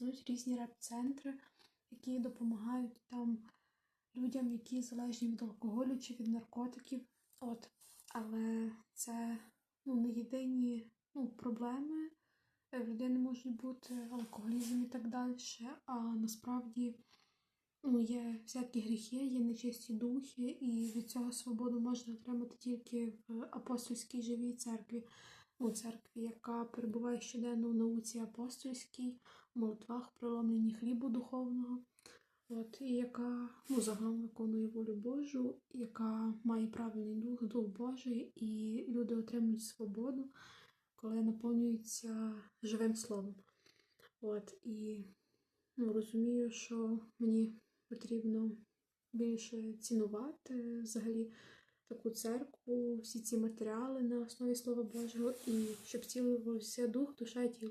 існують різні реп-центри, які допомагають там людям, які залежні від алкоголю чи від наркотиків. От. Але це ну, не єдині ну, проблеми. В людини можуть бути алкоголізм і так далі. А насправді ну, є всякі гріхи, є нечисті духи, і від цього свободу можна отримати тільки в апостольській живій церкві. Ну, церкві, яка перебуває щоденно в науці апостольській, молитвах, проломленні хлібу духовного. От, і яка ну, загалом виконує волю Божу, яка має правильний дух, дух Божий, і люди отримують свободу, коли наповнюються живим словом. От, і ну, розумію, що мені потрібно більше цінувати взагалі таку церкву, всі ці матеріали на основі Слова Божого, і щоб цілувався дух, душа і тіло.